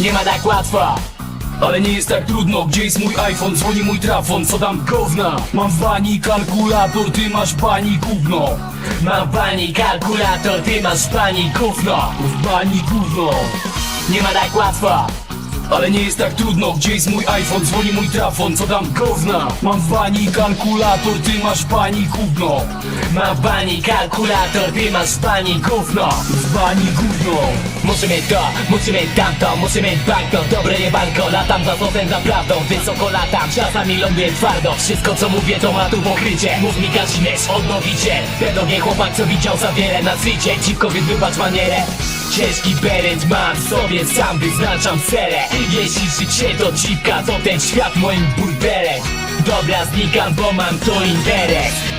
Nie ma tak łatwo Ale nie jest tak trudno, gdzie jest mój iPhone, dzwoni mój trafon, co dam gówna? Mam w bani kalkulator, ty masz w bani gówno. Mam w bani kalkulator, ty masz w bani gówno. W bani gówno. Nie ma tak łatwo Ale nie jest tak trudno, gdzie jest mój iPhone, dzwoni mój trafon, co dam gówna. Mam w bani kalkulator, ty masz w bani gówno. Mam w bani kalkulator, ty masz w bani gówno. W bani gówno. Muszę mieć to, muszę mieć tamto, muszę mieć banknot, dobre jebanko. Latam za sosem, za prawdą, wysoko latam. Czasami ląduję twardo, wszystko co mówię to ma tu pokrycie. Mów mi Kazimierz, odnowicie. Pedogie chłopak co widział za wiele na zwicie Dziwkowie wybacz manierę Ciężki berent mam sobie, sam wyznaczam cele. Jeśli życie to dziwka, to ten świat moim burdelem Dobra, znikam, bo mam tu interes